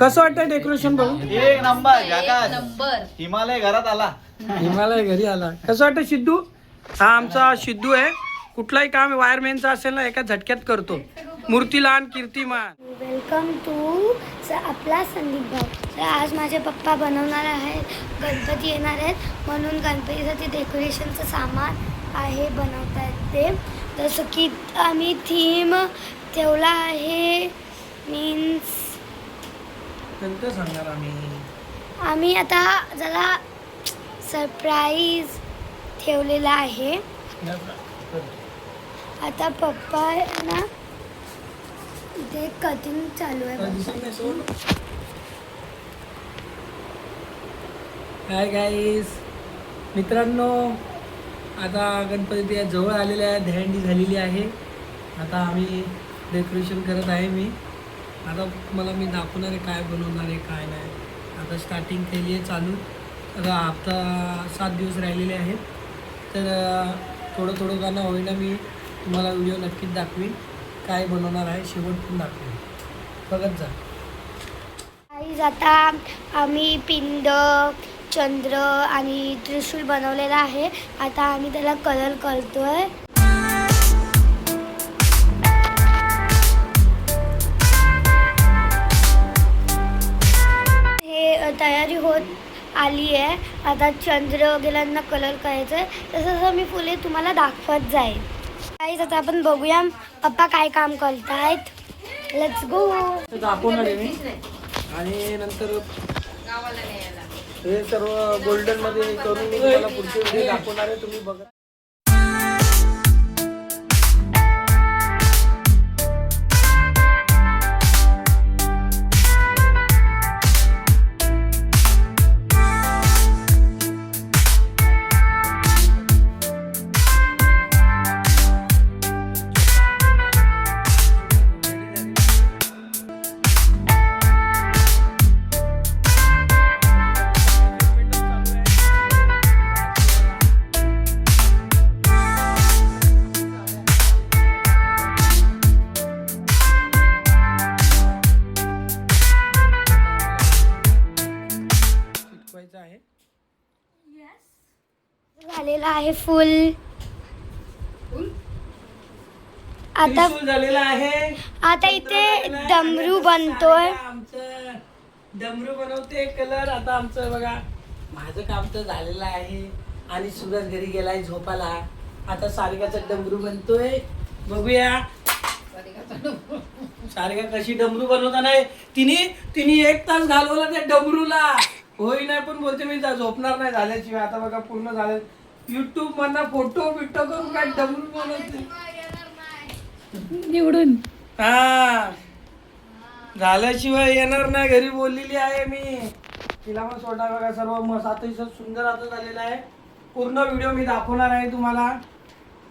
कसं वाटतं डेकोरेशन बघू एक नंबर झकास. नंबर. हिमालय घरात आला. हिमालय घरी आला. कसं वाटतं सिद्धू? हा आमचा सिद्धू आहे. कुठलाही काम वायरमॅनचं असेल ना एका झटक्यात करतो. मूर्तीलान कीर्तिमान. वेलकम टू स आपला संदीप भाऊ तर आज माझे पप्पा बनवणार आहेत गणपती येणार आहेत. म्हणून गणपतीसाठी डेकोरेशनचं सामान आहे बनवत आहेत ते. जसं की आम्ही थीम ठेवला आहे मीन्स नंतर सांगणार आम्ही. आम्ही आता जरा सरप्राईज ठेवलेला आहे. आता पप्पा ना इथे कटिंग चालू आहे. हाय गाईस मित्रांनो आता गणपती जवळ आलेल्या आहे दहंडी झालेली आहे. आता आम्ही डेकोरेशन करत आहे मी. आता मला मी दाखवणार आहे काय बनवणार आहे काय नाही. आता स्टार्टिंग केली आहे चालू. आता हप्ता सात दिवस राहिलेले आहेत. तर थोडं थोडं गाणं होईना मी तुम्हाला व्हिडिओ नक्कीच दाखवीन. काय बनवणार आहे शेवट पण दाखवीन. बघत जा. आता आम्ही पिंड चंद्र आणि त्रिशूल बनवलेला आहे. आता आम्ही त्याला कलर करतो आहे तयारी होत आली आहे. आता चंद्र वगैरेंना कलर करायचं आहे तसं तसं मी फुले तुम्हाला दाखवत जाईल काहीच आता आपण बघूया पप्पा काय काम करत आहेत लेट्स गो दाखवणार आहे मी. आणि नंतर हे सर्व गोल्डनमध्ये करून मी तुम्हाला पुढचे दाखवणार आहे. तुम्ही बघा. फुल. आता झालेला आहे. आता इथे डमरू बनतोय. आमचं डमरू बनवते कलर. आता आमचं बघा माझं काम तर झालेलं आहे. आणि सूरज घरी गेलाय झोपाला आता सारिकाचा डमरू बनतोय. बघूया. सारिका कशी डमरू बनवता नाही. तिने तिने एक तास घालवला त्या डमरूला. होई नाही पण बोलते मी झोपणार नाही झाल्याशिवाय. आता बघा पूर्ण झालं. युट्यूब मधनं फोटो बिटो करून काय डमरू बनवते निवडून. हा. झाल्याशिवाय येणार नाही घरी बोललेली आहे मी. तिला पण सोडा बघा सर्व. मस्त अतिशय सुंदर आता झालेला आहे. पूर्ण व्हिडिओ मी दाखवणार आहे तुम्हाला.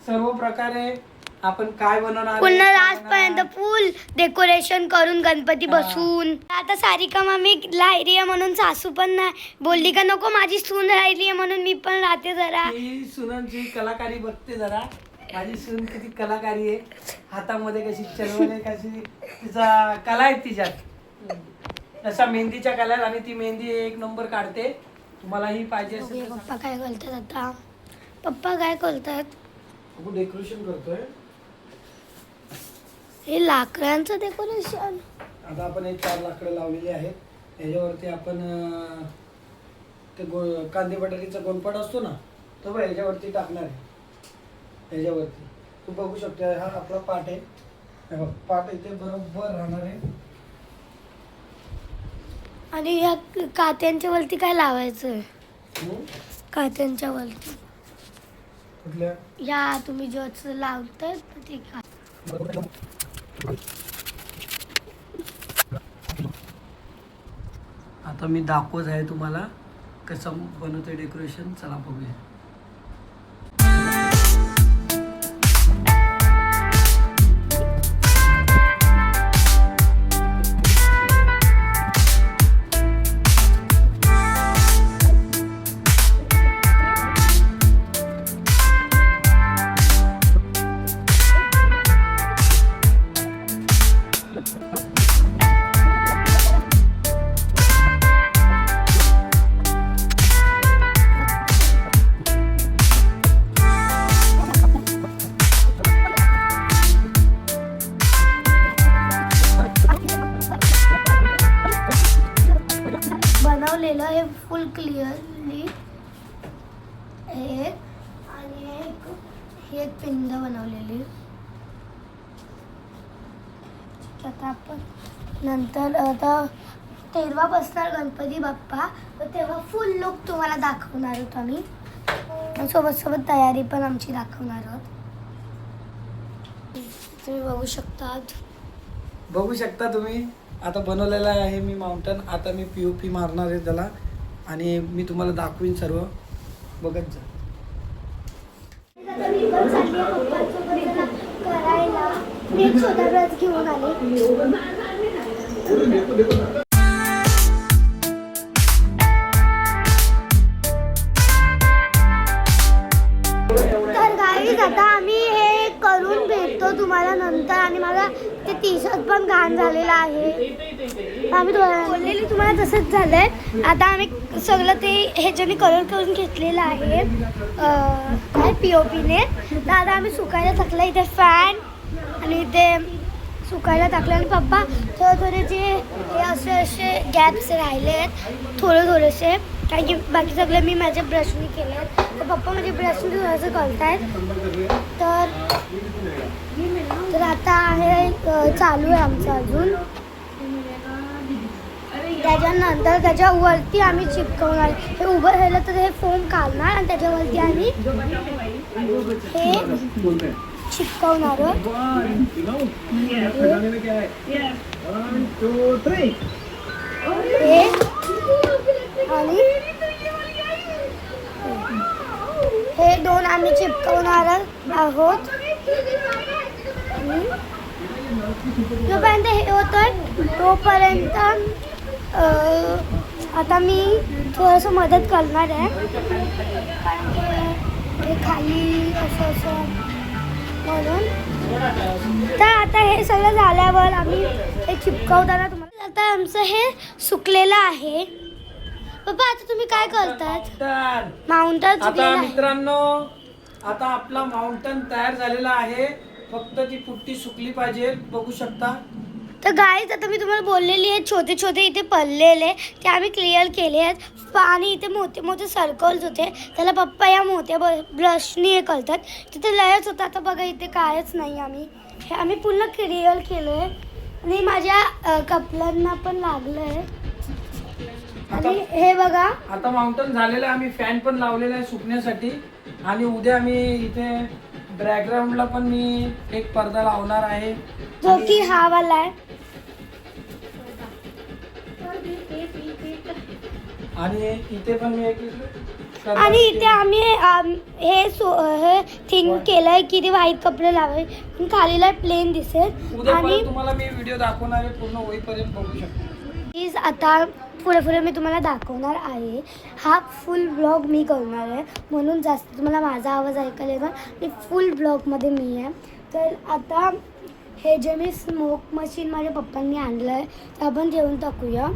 सर्व प्रकारे. आपण काय बनवणार आहे, पुन्हा लास्ट पर्यंत. फुल डेकोरेशन करून गणपती हा. बसून. आता सारिका मामी राहिली आहे म्हणून सासू पण नाही. बोलली का नको माझी सून राहिली आहे म्हणून मी पण राहते जरा. ही सुनंची कलाकारी बघते जरा. माझी सून किती कलाकारी आहे. हातामध्ये कशी चलवण कशी तिचा कला आहे तिच्यात. जसा मेहंदीच्या कला आणि ती मेहंदी एक नंबर काढते. तुम्हालाही पाहिजे असेल तर पप्पा काय करतात आता? पप्पा काय करतात. डेकोरेशन करतोय. हे लाकडांचं डेकोरेशन. आता आपण एक चार लाकडं लावलेली आहेत. याच्यावरती आपण अं, ते गो कांदे बटाट्याचा गोंदपाट असतो ना तो बघ याच्यावरती टाकणार आहे. याच्यावरती तू बघू शकतो हा आपला पाट आहे. हे बघ पाट इथे बरोबर राहणार आहे. आणि या कात्यांच्या वरती काय लावायचं हम्म? कात्यांच्या वरती. कुठल्या? या तुम्ही जॉच लावताय ते का आता मी दाखवत आहे तुम्हाला कसं बनवतं डेकोरेशन चला बघूया. आपण नंतर आता तेव्हा बसणार गणपती बाप्पा. तर तेव्हा फुल लुक तुम्हाला दाखवणार आहोत आम्ही. सोबत सोबत तयारी पण आमची दाखवणार आहोत. तुम्ही बघू शकतात. बघू शकता तुम्ही. आता बनवलेला आहे मी माउंटन आता मी पी ओ पी मारणार आहे त्याला. आणि मी तुम्हाला दाखवीन सर्व. बघत जा आता मी पण चालली आहे पप्पांसोबत त्याला करायला मी एक छोटा ब्रश घेऊन आले. तर गाईज आता आम्ही हे करून भेटतो तुम्हाला नंतर आणि मला ते टी शर्ट पण घाण झालेलं आहे. आम्ही बोललेली तुम्हाला तसंच झालंय. आता आम्ही सगळं ते ह्याच्याने कलर करून घेतलेलं आहे. काय पी ओ पीने तर आता आम्ही सुकायला थकलं इथे फॅन आणि ते सुकायला टाकलं. आणि पप्पा थोडे थोडे जे हे असे असे गॅप्स राहिले आहेत थोडे थोडेसे कारण की बाकी सगळे मी माझ्या ब्रशनी केले आहेत तर पप्पा माझे ब्रशनी थोडंसं करत आहेत तर तर आता आहे चालू आहे आमचं अजून. त्याच्यानंतर त्याच्यावरती आम्ही चिपकवणार. हे उभं राहिलं तर हे फोम काढणार आणि त्याच्यावरती आम्ही हे चिपकवणार आहोत. हे. आणि हे दोन आम्ही चिपकवणार आहोत. जोपर्यंत हे होतंय तोपर्यंत आता मी थोडंसं मदत करणार आहे. कारण की हे खाली असं असं म्हणून. तर आता हे सगळं झाल्यावर आम्ही हे चिपकवताना तुम्हाला आता आमचं हे सुकलेलं आहे. पप्पा आता तुम्ही काय करतात? माउंटन आता मित्रांनो आता आपला माउंटन तयार झालेला आहे. फक्त ती पुट्टी सुकली पाहिजे. बघू शकता. तर गाईज आता मी तुम्हाला बोललेली आहे छोटे छोटे इथे पडलेले ते आम्ही क्लिअर केले आहेत. आणि इथे मोठे मोठे सर्कल्स होते. त्याला पप्पा या मोठ्या ब्रशनी हे करतात. तिथे लयच होतं आता बघा इथे कायच नाही आम्ही. हे आम्ही पूर्ण क्लिअर केलं आहे आणि माझ्या अ, कपड्यांना पण लागलं आहे आणि हे बघा. आता माउंटन झालेलं आहे. आम्ही फॅन पण लावलेला आहे सुकण्यासाठी. आणि उद्या मी इथे बॅकग्राऊंडला पण मी एक पडदा लावणार आहे. जो की हा वाला आहे. आणि इथे पण मी एक आणि इथे आम्ही आम- हे सो हे थिंक केलंय की ते व्हाईट कपडे लावाय पण खालीला प्लेन दिसेल. उद्या आणि तुम्हाला मी व्हिडिओ दाखवणार आहे पूर्ण होईपर्यंत बघू शकता. प्लीज आता पुढे पुढे मी तुम्हाला दाखवणार आहे. हा फुल ब्लॉग मी करणार आहे. म्हणून जास्त तुम्हाला माझा आवाज ऐकायला येणार. आणि फुल ब्लॉगमध्ये मी आहे. तर आता हे जे मी स्मोक मशीन माझ्या पप्पांनी आणलं आहे ते आपण ठेवून टाकूया.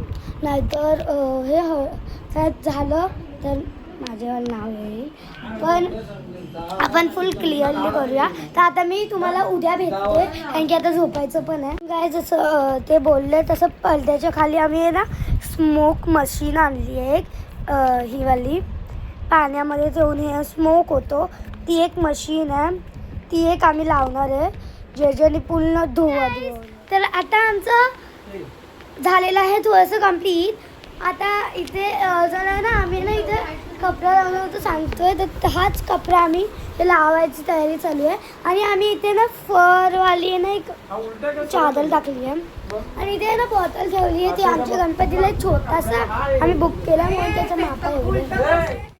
नाहीतर हे हो, ह त्यात झालं तर माझ्यावर नाव येईल पण आपण फुल क्लिअरली करूया. तर आता मी तुम्हाला उद्या भेटते कारण की आता झोपायचं पण आहे. काय जसं ते बोलले तसं पडद्याच्या खाली आम्ही आहे ना स्मोक मशीन आणली आहे एक हीवाली ही वाली. पाण्यामध्ये ठेवून हे स्मोक होतो. ती एक मशीन आहे. ती एक आम्ही लावणार आहे. ज्याच्याने पूर्ण धुवा धुवा तर आता आमचं झालेलं आहे थोडंसं कंप्लीट आता इथे जर आहे ना आम्ही ना इथे कपडा लावणार होतो. सांगतोय तर हाच कपडा आम्ही ते लावायची तयारी चालू आहे. आणि आम्ही इथे ना फरवाली आहे ना एक हा चादर टाकली आहे. आणि इथे ना बॉटल ठेवली आहे. ती आमच्या गणपतीला एक छोटासा आम्ही बुक केला म्हणून त्याचं मापा एवढं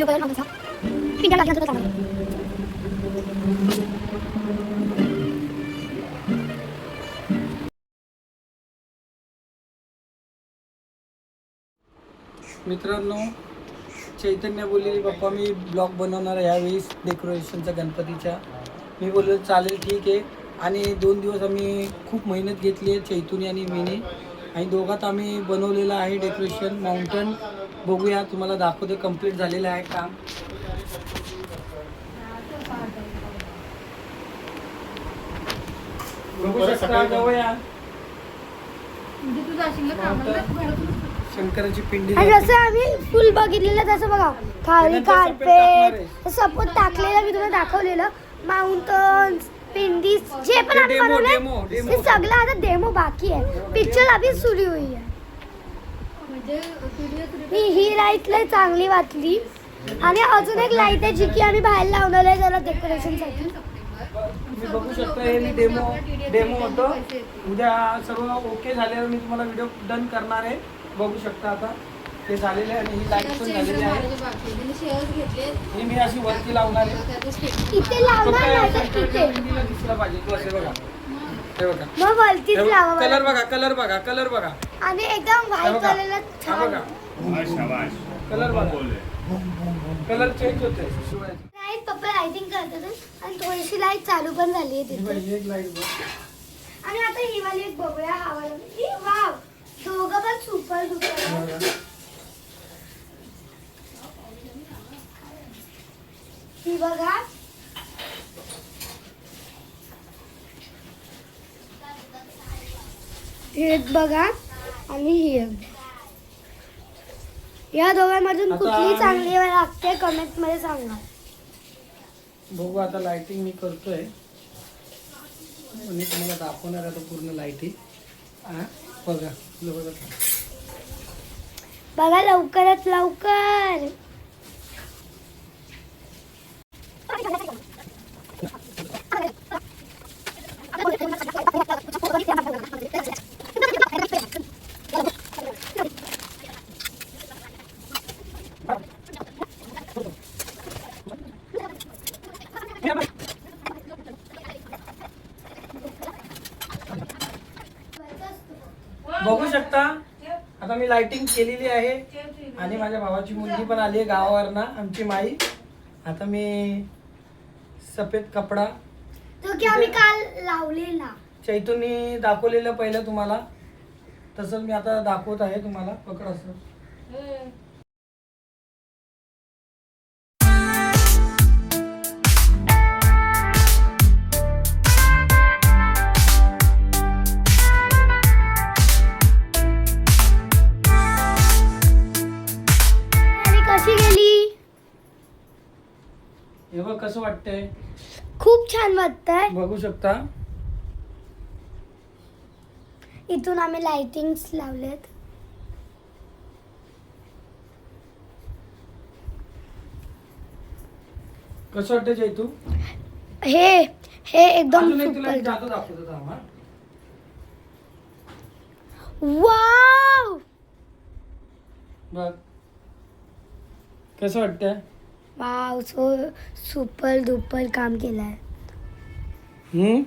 पिंड्या मित्रांनो चैतन्य बोललेली पप्पा मी ब्लॉग बनवणार आहे ह्यावेळेस डेकोरेशनचा गणपतीच्या मी बोललो चालेल ठीक आहे. आणि दोन दिवस आम्ही खूप मेहनत घेतली आहे चैतुनी आणि मीने. आणि दोघात आम्ही बनवलेलं आहे डेकोरेशन माउंटन. बघूया तुम्हाला दाखवते कंप्लीट झालेलं आहे काम बघू शकता जवळ या. शंकराची पिंडी आणि. जसं आम्ही फुल बघितलेलं तसं बघा खाली. कार्पेट सपोर्ट टाकलेलं मी तुम्हाला दाखवलेलं माउंटन्स पिंडीज जे पण demo, बनवलंय. ते सगळं आता डेमो बाकी आहे पिक्चर अभी सुरू होई आहे मी ही लाइट लय चांगली वाटली. आणि अजून एक लाइट आहे जी की आम्ही बाहेर लावलेलं आहे जरा डेकोरेशनसाठी तुम्ही बघू शकता हे मी डेमो डेमो होतं. उद्या सर्व ओके झाल्यावर मी तुम्हाला व्हिडिओ डन करणार आहे. बघू शकता आता. ते झालेले आणि ही लाइट पण झालेली आहे. ही मी अशी वरती लावणार आहे. इथे लावणार नाही तर दिसला पाहिजे. तू असे बघा. हे बघा. मग वरतीच लावा कलर बघा कलर बघा कलर बघा. आणि एकदम व्हाईट हा छान. कलर बघा. कलर चेंज होते लाइट पप्पा लाइटिंग करतात आणि थोडीशी लाइट चालू पण झाली आहे तिथे. एक लाइट बघ. आणि आता ही वाली एक बघूया हा वाला वाव दोघं पण सुपर डुपर ही बघा. हे एक बघा. आणि ही. या दोघांमधून कुठली चांगली लागते कमेंटमध्ये सांगा. बघू आता लाइटिंग मी करतोय. मी तुम्हाला दाखवणार आता पूर्ण लाईटिंग हा बघा बघा. बघा लवकरात लवकर बघू शकता मी लाइटिंग केलेली आहे. आणि माझ्या भावाची मुलगी पण आली आहे गावावरनं आमची माई. आता मी सफेद कपडा. तो की आम्ही काल लावलेला. दाखवलेलं पहिलं तुम्हाला. तसंच मी आता दाखवत आहे तुम्हाला. पकड असं. कशी गेली? हे बघ कसं वाटतंय. खूप छान वाटतंय. बघू शकता. इथून आम्ही लाइटिंग्स लावलेत. कसं वाटतंय चैतू? हे हे एकदम अजून एक तुला एक सुपर जादू दाखवतो थांब, हा. वाव बघ. कसं वाटतंय? वाव सो सुपर डुपर काम केलंय. हम्म?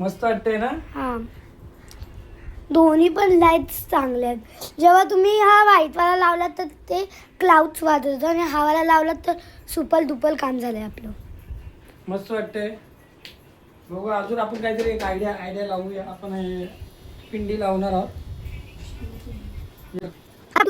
मस्त वाटतंय ना? हा. दोन्ही पण लाईट्स चांगले आहेत. जेव्हा तुम्ही हा व्हाईटवाला लावला तर ते क्लाउड्स वाजत होतं आणि हा वाला लावला तर सुपर दुपर काम झालंय आपलं. मस्त वाटतंय. बघू अजून आपण काहीतरी एक आयडिया आयडिया लावूया. आपण हे पिंडी लावणार आहोत.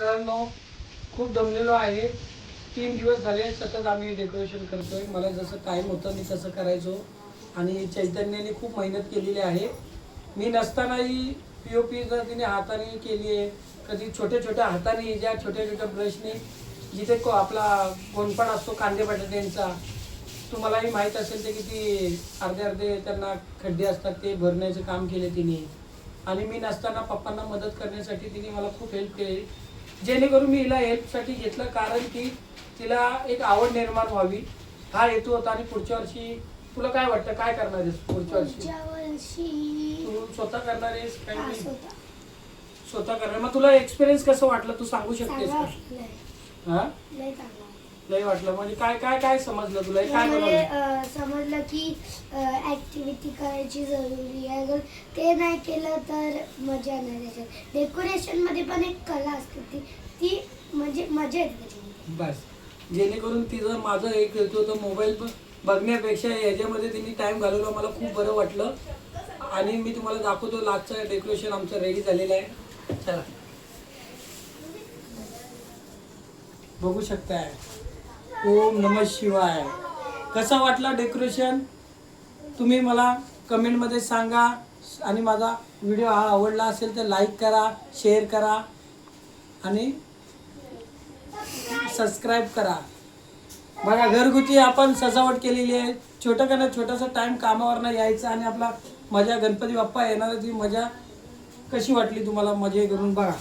मित्रांनो खूप दमलेलो आहे. तीन दिवस झाले सतत आम्ही डेकोरेशन करतोय. मला जसं टाईम होतं मी तसं करायचो. आणि चैतन्याने खूप मेहनत केलेली आहे. मी नसतानाही पी ओ पी जर तिने हाताने केली आहे कधी छोट्या छोट्या हाताने ज्या छोट्या छोट्या ब्रशने जिथे को आपला कोणपण असतो कांदे बटाट्यांचा तुम्हालाही माहीत असेल ते किती अर्धे अर्धे त्यांना खड्डे असतात ते भरण्याचं काम केले तिने. आणि मी नसताना पप्पांना मदत करण्यासाठी तिने मला खूप हेल्प केली. जेणेकरून मी हिला हेल्पसाठी घेतलं कारण की तिला एक आवड निर्माण व्हावी. हा हेतू होता आणि पुढच्या वर्षी तुला काय वाटतं? काय करणार आहेस पुढच्या वर्षी? तू स्वतः करणार आहेस काय नाही? स्वतः. करणार. मग तुला एक्सपिरियन्स कसं वाटलं? तू सांगू शकतेस का. हा? लय चांगला. लय वाटलं. म्हणजे काय काय काय समजलं तुला? हे काय बनवलं? अ, समजलं की ऍक्टिव्हिटी करायची जरुरी आहे. जर ते नाही केलं तर मजा नाही त्याच्यात डेकोरेशनमध्ये पण एक कला असते ती. ती म्हणजे मजा येते त्याच्यामध्ये. बस. जेणेकरून तिचं माझं एक होतं मोबाईल बघण्यापेक्षा याच्यामध्ये तिने टाइम घालवला मला खूप बरं वाटलं. आणि मी तुम्हाला दाखवतो लास्टचं डेकोरेशन आमचं रेडी झालेलं आहे. चला. बघू शकताय. ओम नम शिवाय. कसा वाटला डेकोरेशन तुम्ही मला कमेंटमध्ये सांगा आणि माझा व्हिडिओ हा आवडला असेल तर लाईक करा शेअर करा आणि सबस्क्राईब करा. बघा घरगुती आपण सजावट केलेली आहे. छोटं का ना छोटासा टाइम कामावरनं यायचा आणि आपला मजा गणपती बाप्पा येणार ती मजा कशी वाटली तुम्हाला? मजे करून बघा.